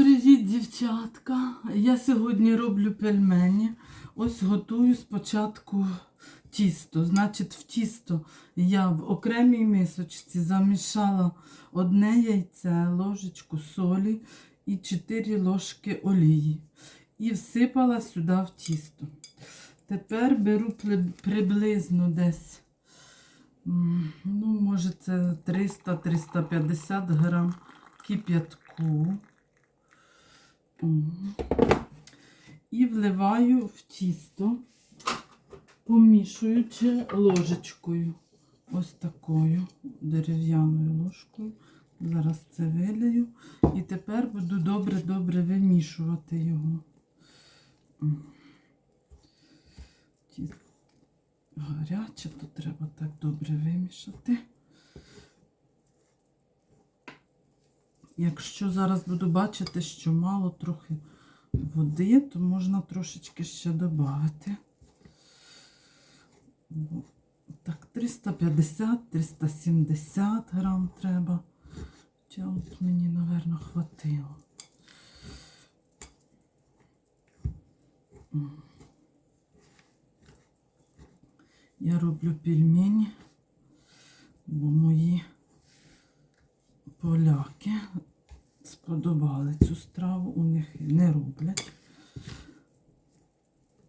Привіт, дівчатка! Я сьогодні роблю пельмені. Ось готую спочатку тісто. Значить, в тісто я в окремій мисочці замішала одне яйце, ложечку солі і 4 ложки олії. І всипала сюди в тісто. Тепер беру приблизно десь, ну, може, це 300-350 грам кип'ятку. І вливаю в тісто, помішуючи ложечкою. Ось такою дерев'яною ложкою. Зараз це вилию. І тепер буду добре-добре вимішувати його. Гаряче, то треба так добре вимішати. Якщо зараз буду бачити, що мало трохи води, то можна трошечки ще додати. Так, 350-370 грам треба. Хоча от мені, напевно, хватило. Я роблю пельмені, бо мої поляки сподобали цю страву, у них не роблять.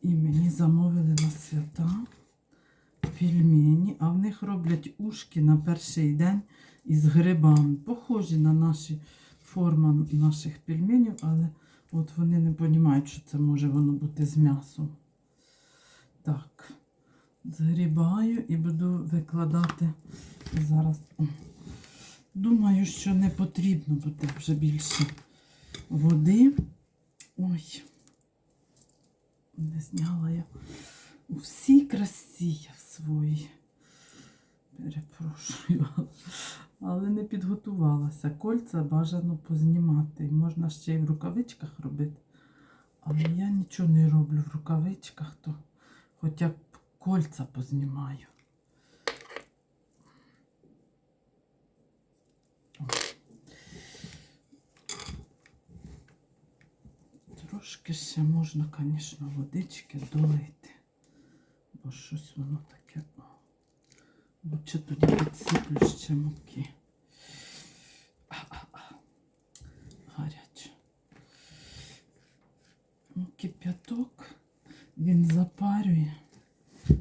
І мені замовили на свята пельмені, а в них роблять ушки на перший день із грибами. Похожі на наші форми наших пельменів, але от вони не розуміють, що це може воно бути з м'ясом. Так, згрібаю і буду викладати зараз. Думаю, що не потрібно буде вже більше води. Ой, не зняла я у всій красі я в своїй. Перепрошую, але не підготувалася. Кольця бажано познімати. Можна ще й в рукавичках робити. Але я нічого не роблю в рукавичках, то хоча б кольця познімаю. Трошки ще можна, звісно, водички долити, бо щось воно таке. чи тоді підсиплю ще муки. А-а-а. Гаряче. Ну, кип'яток, він запарює.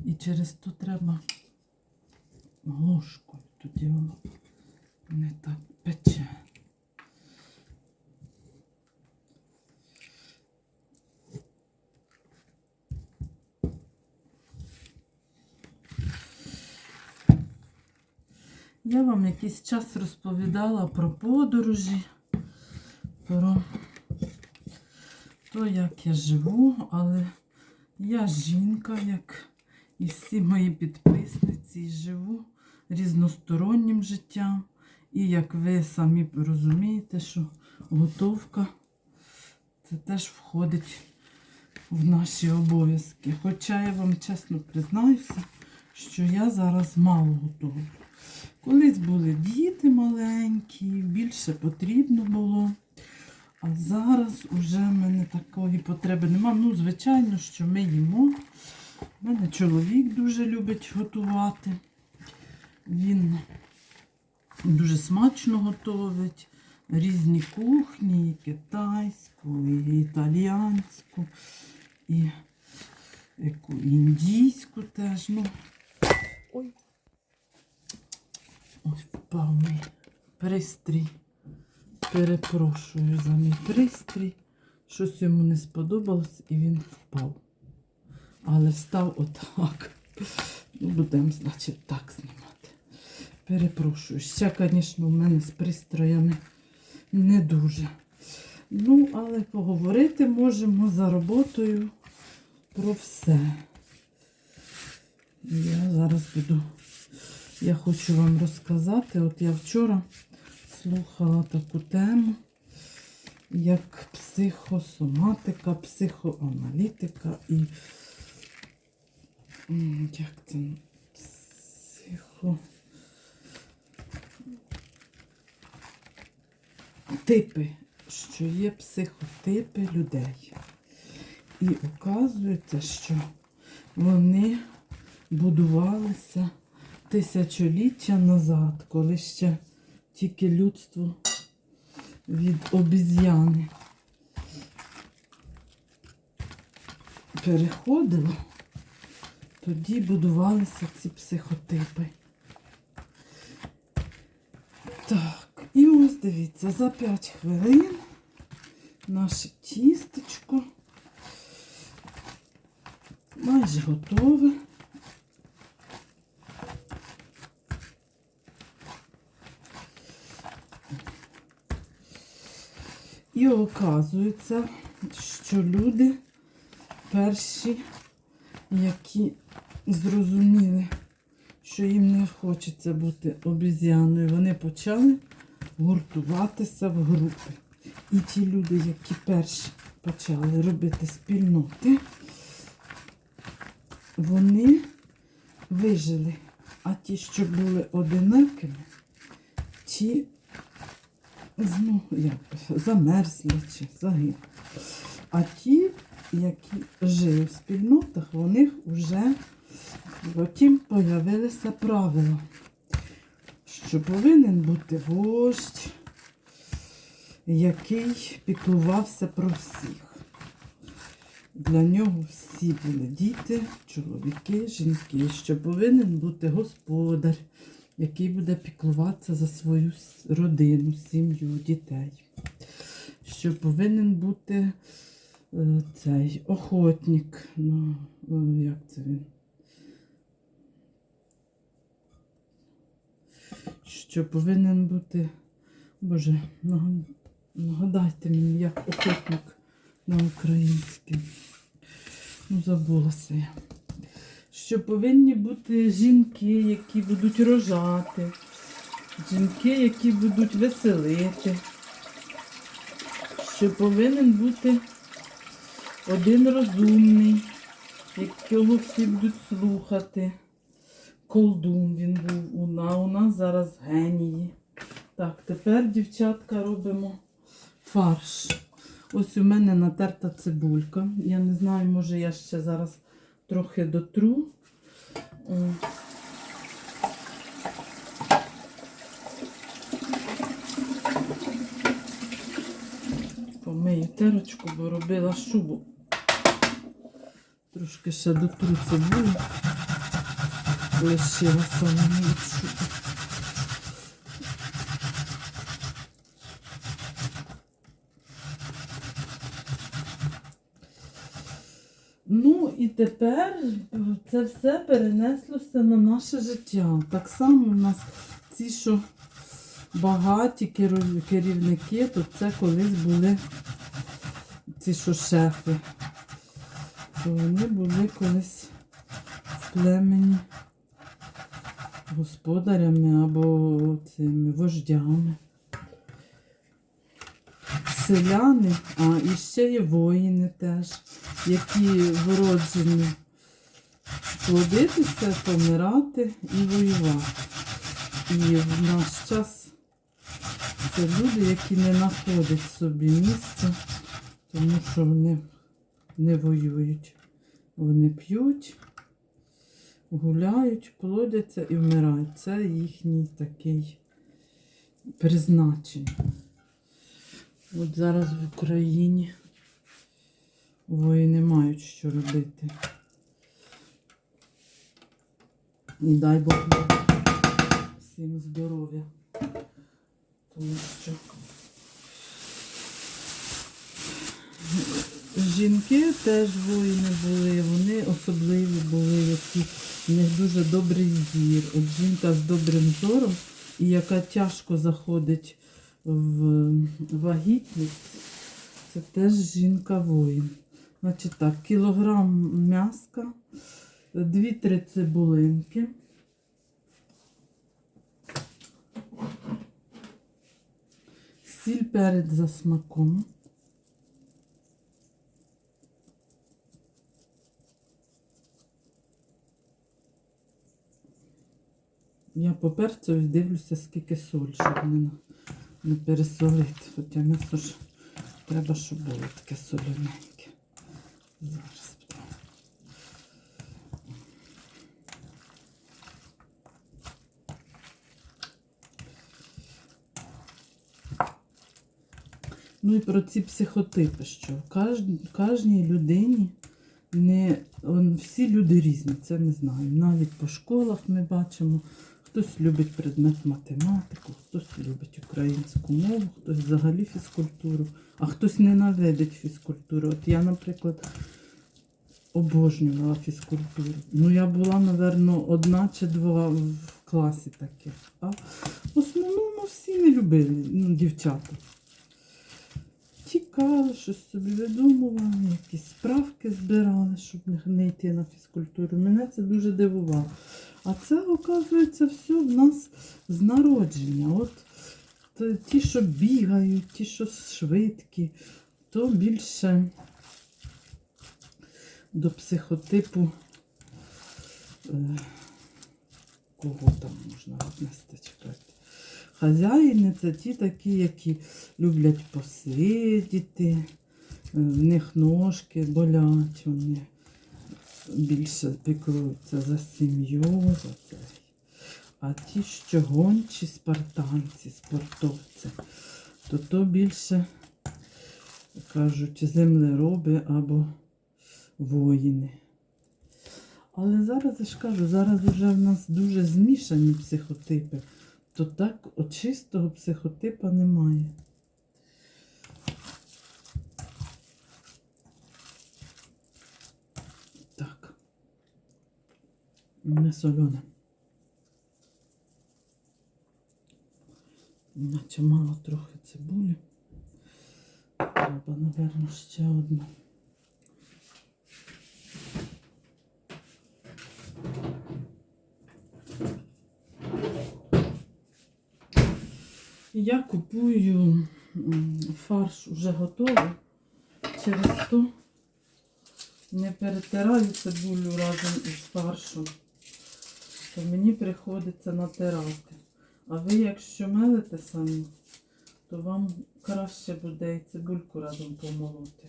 І через то треба ложкою, тоді воно не так пече. Я вам якийсь час розповідала про подорожі, про те, як я живу, але я жінка, як і всі мої підписниці, і живу різностороннім життям. І як ви самі розумієте, що готовка це теж входить в наші обов'язки. Хоча я вам чесно признаюся, що я зараз мало готовлю. Колись були діти маленькі, більше потрібно було. А зараз вже в мене такої потреби немає. Ну, звичайно, що ми їмо. У мене чоловік дуже любить готувати. Він дуже смачно готовить різні кухні, і китайську, і італіянську, і яку індійську теж. Ну, ой. Ось впав мій пристрій. Перепрошую за мій пристрій. Щось йому не сподобалось і він впав. Але став отак. Ну, будемо, значить, так знімати. Перепрошую. Ще, звісно, у мене з пристроями не дуже. Ну, але поговорити можемо за роботою про все. Я зараз буду. Я хочу вам розказати. От я вчора слухала таку тему, як психосоматика, психоаналітика і як це психо. Типи що є психотипи людей. І оказується, що вони будувалися тисячоліття назад, коли ще тільки людство від обіз'яни переходило, тоді будувалися ці психотипи. Так, і ось дивіться, за 5 хвилин наше тістечко майже готове. І оказується, що люди перші, які зрозуміли, що їм не хочеться бути обіз'яною, вони почали гуртуватися в групи. І ті люди, які перші почали робити спільноти, вони вижили. А ті, що були одинакими, ті ну, як, замерзли чи загинули. А ті, які жили в спільнотах, у них вже потім появилися правила, що повинен бути вождь, який піклувався про всіх. Для нього всі були діти, чоловіки, жінки, що повинен бути господар, який буде піклуватися за свою родину, сім'ю, дітей. Що повинен бути е, цей охотник. Ну, е, як це він? Що повинен бути. Боже, нагадайте мені, як охотник на українській. Ну, забулася я. Що повинні бути жінки, які будуть рожати, жінки, які будуть веселити. Що повинен бути один розумний, якого всі будуть слухати. Колдун він був у нас, у нас зараз генії. Так, тепер, дівчатка, робимо фарш. Ось у мене натерта цибулька. Я не знаю, може я ще зараз трохи дотру. О. Помию терочку, бо робила шубу. Трошки ще дотру цибулю. Лишилася мені від. Ну і тепер е, це все перенеслося на наше життя. Так само у нас ці, що багаті керівники, то це колись були ці, що шефи. То вони були колись в племені господарями або цими вождями. Селяни, а і ще є воїни теж, які вроджені плодитися, помирати і воювати. І в наш час це люди, які не знаходять собі місця, тому що вони не воюють. Вони п'ють, гуляють, плодяться і вмирають. Це їхній такий призначення. От зараз в Україні воїни мають що робити. І дай Бог всім здоров'я. Тому що жінки теж воїни були, вони особливі були, які них дуже добрий зір. От жінка з добрим зором, і яка тяжко заходить в вагітність, це теж жінка-воїн. Значить так, кілограм м'яска, 2-3 цибулинки. Сіль перець за смаком. Я по перцю дивлюся, скільки соль, щоб не, не пересолити. Хоча м'ясо ж Треба, щоб було таке солененьке. Зараз. Ну і про ці психотипи, що в кожній людині не он, всі люди різні, це ми знаємо. Навіть по школах ми бачимо, хтось любить предмет математику, хтось любить українську мову, хтось взагалі фізкультуру, а хтось ненавидить фізкультуру. От я, наприклад, обожнювала фізкультуру. Ну, я була, напевно, одна чи два в класі таких. А в основному всі не любили, ну, дівчата. Тікали, щось собі видумували, якісь справки збирали, щоб не- йти на фізкультуру. Мене це дуже дивувало. А це, оказується, все в нас з народження. От ті, що бігають, ті, що швидкі, то більше до психотипу. Е, кого там можна віднести чекати? Хазяїни це ті такі, які люблять посидіти, е, в них ножки болять, вони більше піклуються за сім'ю, за це. А ті, що гончі спартанці, спортовці, то то більше кажуть землероби або воїни. Але зараз я ж кажу, зараз вже в нас дуже змішані психотипи то так от чистого психотипа немає. Так. Не солене. Наче мало трохи цибулі. Треба, напевно, ще одну. Я купую фарш уже готовий. Через то не перетираю цибулю разом із фаршем, то мені приходиться натирати. А ви, якщо мелите самі, то вам краще буде і цибульку разом помолоти.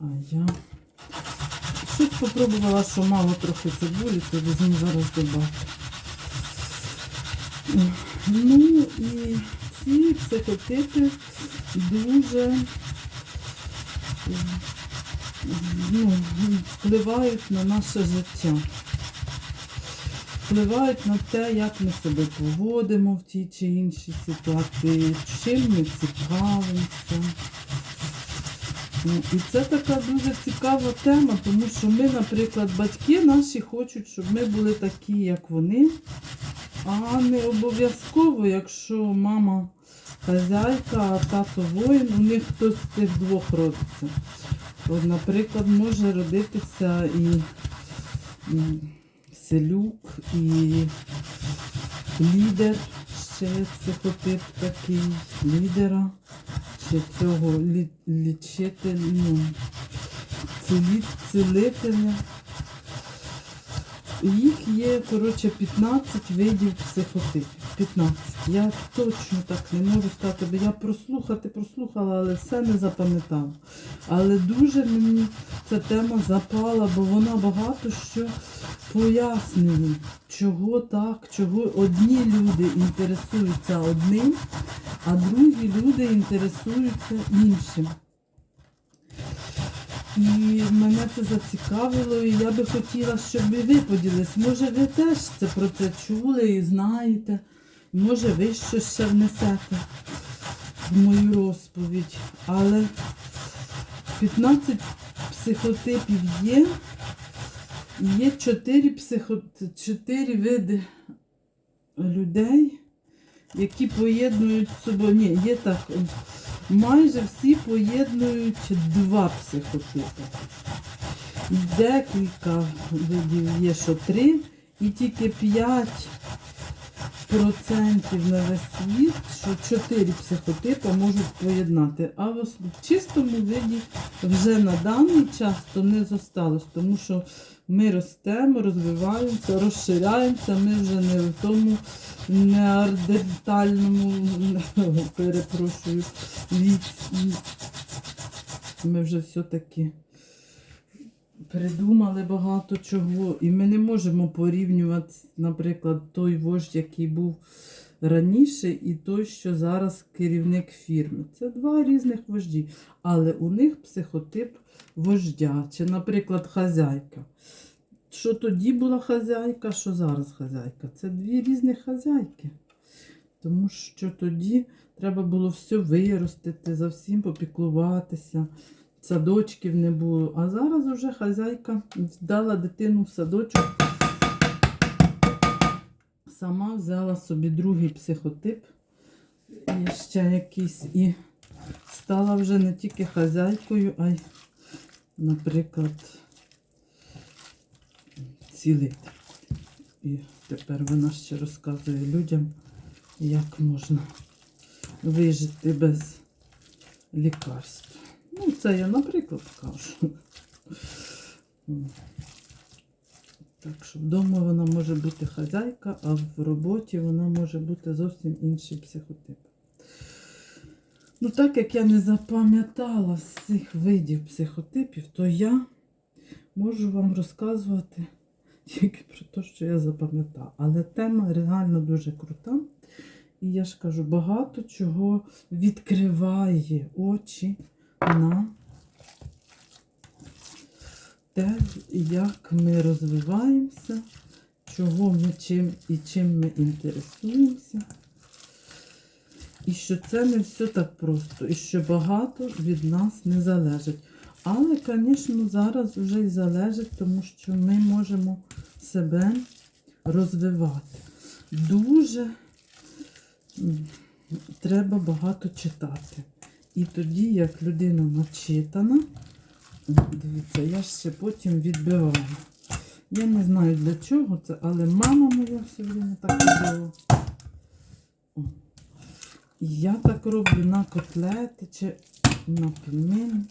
А я щось попробувала, що мало трохи цибулі, то візьму зараз добавлю. Ну і ці психотипи дуже ну, впливають на наше життя. Впливають на те, як ми себе поводимо в тій чи іншій ситуації, чим ми цікавимося. Ну, І це така дуже цікава тема, тому що ми, наприклад, батьки наші хочуть, щоб ми були такі, як вони. А не обов'язково, якщо мама хазяйка, а тато воїн, у них хтось з тих двох родиться. От, наприклад, може родитися і, селюк, і лідер, ще психотип такий, лідера, чи цього лі, лічителя, ну, цілителя. Їх є, коротше, 15 видів психотипів. 15. Я точно так не можу сказати, бо я прослухати прослухала, але все не запам'ятала. Але дуже мені ця тема запала, бо вона багато що пояснює, чого так, чого одні люди інтересуються одним, а другі люди інтересуються іншим. І мене це зацікавило, і я би хотіла, щоб ви поділились. Може, ви теж це про це чули і знаєте. Може, ви щось ще внесете в мою розповідь. Але 15 психотипів є. Є чотири психо... чотири види людей, які поєднують з собою. Ні, є так. Майже всі поєднують два психотипи. Декілька видів є, що три, і тільки 5 процентів на весь світ, що чотири психотипи можуть поєднати. А в чистому виді вже на даний час то не зосталось, тому що ми ростемо, розвиваємося, розширяємося, ми вже не в тому неардентальному, перепрошую, віці. Ми вже все-таки придумали багато чого. І ми не можемо порівнювати, наприклад, той вождь, який був раніше, і той, що зараз керівник фірми. Це два різних вожді. Але у них психотип вождя, чи, наприклад, хазяйка. Що тоді була хазяйка, що зараз хазяйка. Це дві різні хазяйки. Тому що тоді треба було все виростити, за всім попіклуватися, садочків не було. А зараз вже хазяйка дала дитину в садочок, сама взяла собі другий психотип і ще якийсь, і стала вже не тільки хазяйкою, а й, наприклад, цілитель. І тепер вона ще розказує людям, як можна вижити без лікарств. Ну, це я, наприклад, кажу. Так що вдома вона може бути хазяйка, а в роботі вона може бути зовсім інший психотип. Ну, так як я не запам'ятала всіх видів психотипів, то я можу вам розказувати тільки про те, що я запам'ятала. Але тема реально дуже крута. І я ж кажу, багато чого відкриває очі на те, як ми розвиваємося, чого ми чим і чим ми інтересуємося. І що це не все так просто, і що багато від нас не залежить. Але, звісно, зараз вже й залежить, тому що ми можемо себе розвивати. Дуже треба багато читати. І тоді, як людина начитана, дивіться, я ще потім відбиваю. Я не знаю для чого це, але мама моя все время так робила. Я так роблю на котлети чи на пельмені.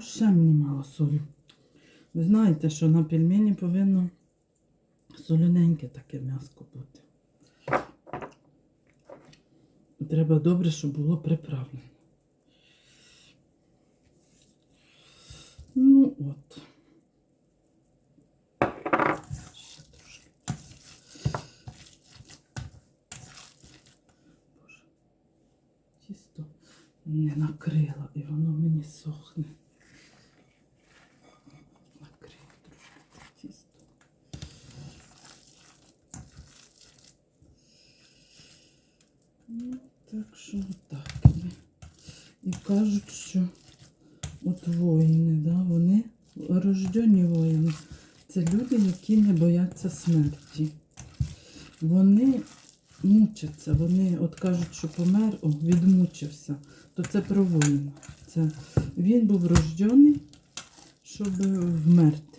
Ще мені мало солі. Ви знаєте, що на пельмені повинно солоненьке таке м'яско бути. Треба добре, щоб було приправлене. Ну от. Ще трошки. Боже. Тісто не накрила і воно мені сохне. Накрила трошки тісто. Ну, так що так. І кажуть, що от воїни, да, вони рождені воїни. Це люди, які не бояться смерті. Вони мучаться, вони от кажуть, що помер, о, відмучився. То це про воїна. Це він був рождений, щоб вмерти.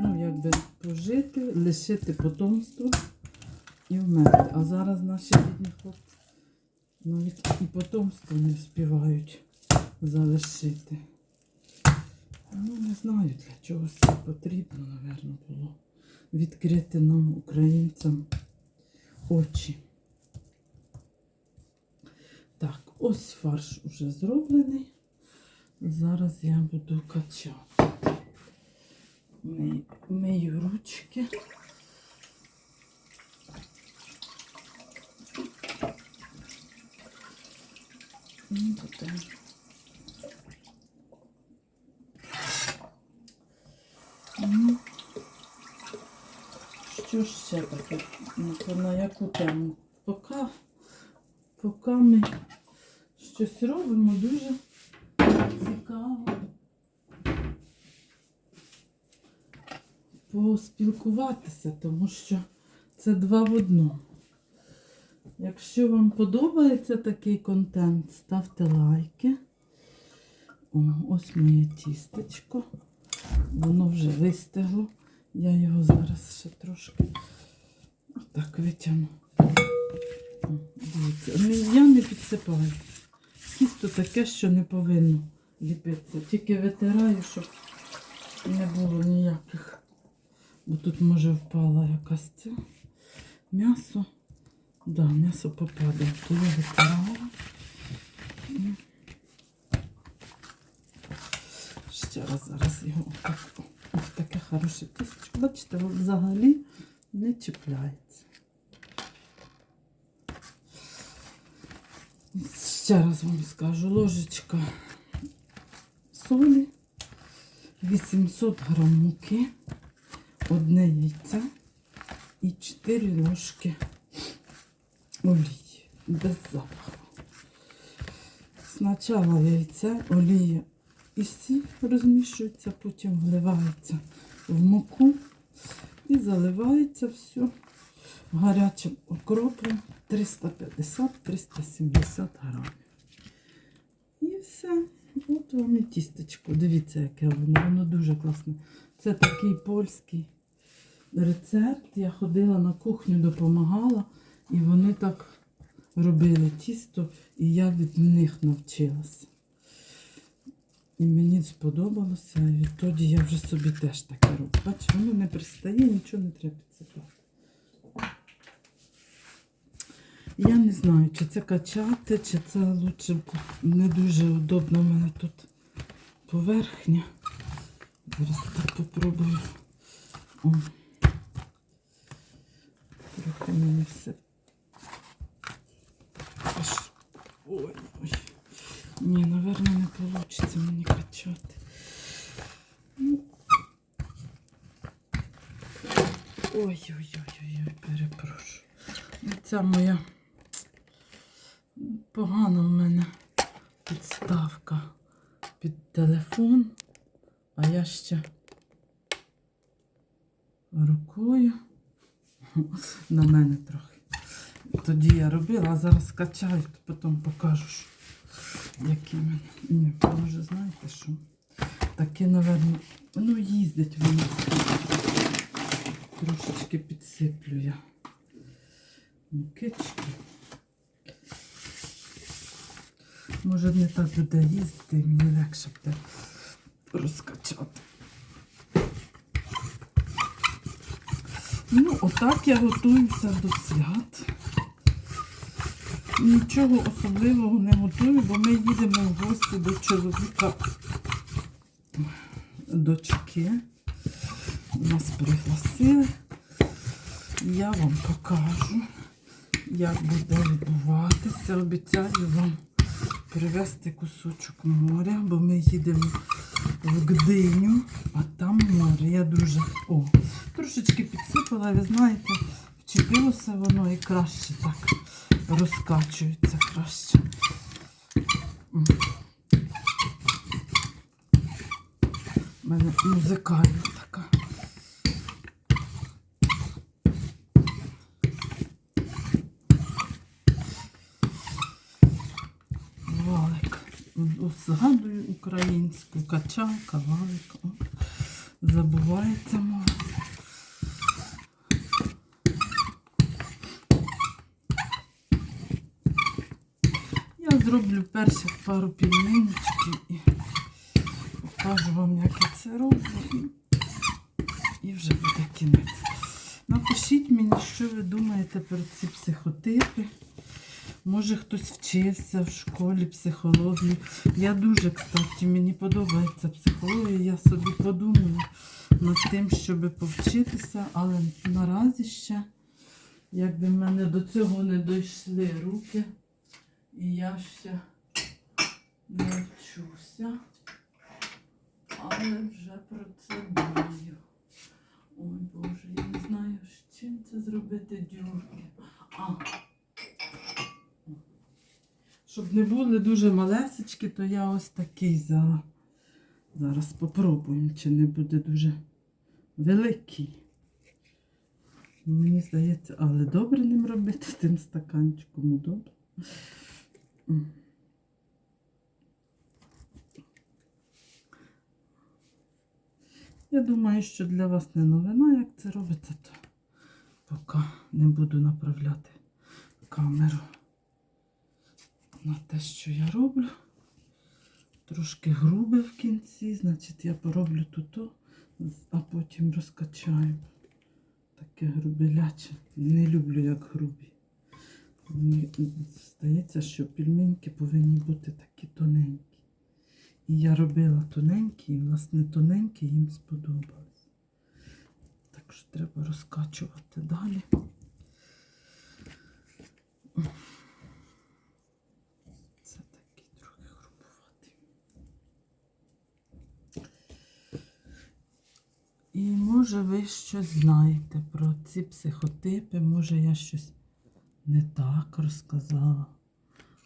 Ну, якби пожити, лишити потомство і вмерти. А зараз наші бідні хлопці навіть і потомство не вспівають залишити. Ну, не знаю, для чого це потрібно, напевно, було відкрити нам, українцям, очі. Так, ось фарш уже зроблений. Зараз я буду качати. Ми- Мию ручки. Ну, Ну, Що ще таке? Ну, на яку тему? Поки, поки ми щось робимо, дуже цікаво поспілкуватися, тому що це два в одному. Якщо вам подобається такий контент, ставте лайки. О, ось моє тістечко. Воно вже вистигло. Я його зараз ще трошки отак витягну. Дивіться, я не підсипаю. Тісто таке, що не повинно ліпитися. Тільки витираю, щоб не було ніяких. Бо тут може впала якась ця м'ясо. Да, м'ясо попадає. То я витираю. М. Ще зараз його. Ось таке хороше тістечко. Бачите, взагалі не чіпляється. Ще раз вам скажу, ложечка солі, 800 грам муки, одне яйце і 4 ложки олії без запаху. Спочатку яйце, олія і сіль розмішується, потім вливається в муку і заливається все гарячим окропом 350-370 грамів. І все. От вам і тістечко. Дивіться, яке воно. Воно дуже класне. Це такий польський рецепт. Я ходила на кухню, допомагала, і вони так робили тісто, і я від них навчилася. І мені сподобалося, і відтоді я вже собі теж таке роблю. Бачиш, воно не пристає, нічого не треба підсипати. Я не знаю, чи це качати, чи це лучше не дуже удобно в мене тут поверхня. Зараз так попробую. О. Трохи мені все. Ой, ой. Ні, напевно, не вийде мені качати. Ну. Ой-ой-ой, перепрошую. Ця моя погана в мене підставка під телефон, а я ще рукою на мене трохи. Тоді я робила, а зараз качаю, то потім покажу, які мене. Ні, може, знаєте що? Таке, напевно, ну їздить воно. Трошечки підсиплю я мукички. Може не так буде їздити, і мені легше буде розкачати. Ну, отак я готуюся до свят. Нічого особливого не готую, бо ми їдемо в гості до чоловіка дочки. Нас пригласили. Я вам покажу, як буде відбуватися. Обіцяю вам привезти кусочок моря, бо ми їдемо в Гдиню, а там море. Я дуже о, трошечки підсипала, ви знаєте, вчепилося воно і краще так розкачується краще. У мене музикальна така. Валик. Згадую українську качалка, валик. Забувається мова. Я зроблю перших пару пельменечків і покажу вам, як я це роблю. І, вже буде кінець. Напишіть мені, що ви думаєте про ці психотипи. Може хтось вчився в школі психології. Я дуже, кстати, мені подобається психологія. Я собі подумаю над тим, щоб повчитися, але наразі ще, якби в мене до цього не дійшли руки, і я ще не вчуся, але вже про це думаю. Ой Боже, я не знаю, з чим це зробити дюрки. А, щоб не були дуже малесечки, то я ось такий взяла. Зараз попробуємо, чи не буде дуже великий. Мені здається, але добре ним робити тим стаканчиком. Добре. Я думаю, що для вас не новина, як це робиться, то поки не буду направляти камеру на те, що я роблю. Трошки грубе в кінці, значить я пороблю тут, а потім розкачаю. Таке грубеляче. Не люблю, як грубі. Мені здається, що пельменьки повинні бути такі тоненькі. І я робила тоненькі, і власне тоненькі їм сподобались. Так що треба розкачувати далі. Це такий трохи грубуватий. І може ви щось знаєте про ці психотипи, може я щось не так розказала.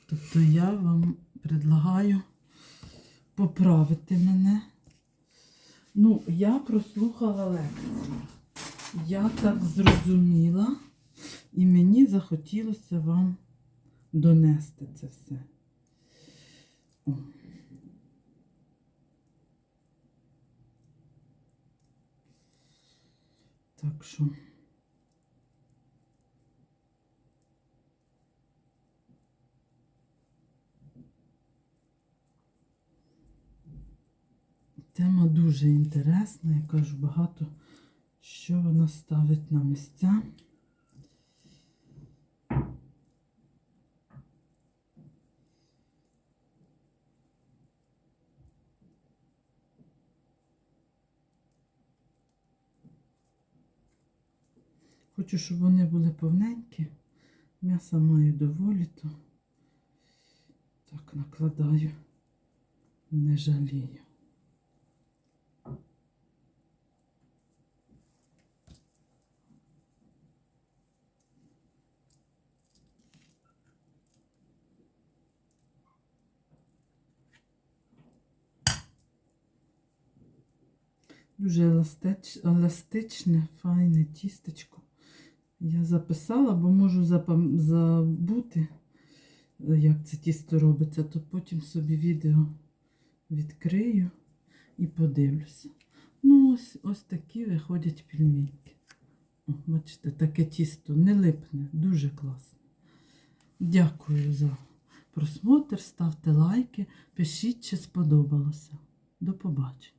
Тобто я вам предлагаю поправити мене. Ну, я прослухала лекцію. Я так зрозуміла, і мені захотілося вам донести це все. Так що. Тема дуже інтересна, я кажу, багато що вона ставить на місця. Хочу, щоб вони були повненькі. М'яса маю доволі, то так накладаю, не жалію. Дуже еластич, еластичне, файне тістечко. Я записала, бо можу забути, як це тісто робиться, то потім собі відео відкрию і подивлюся. Ну, ось, ось такі виходять пельменьки. О, бачите, таке тісто не липне, дуже класно. Дякую за просмотр, ставте лайки, пишіть, чи сподобалося. До побачення.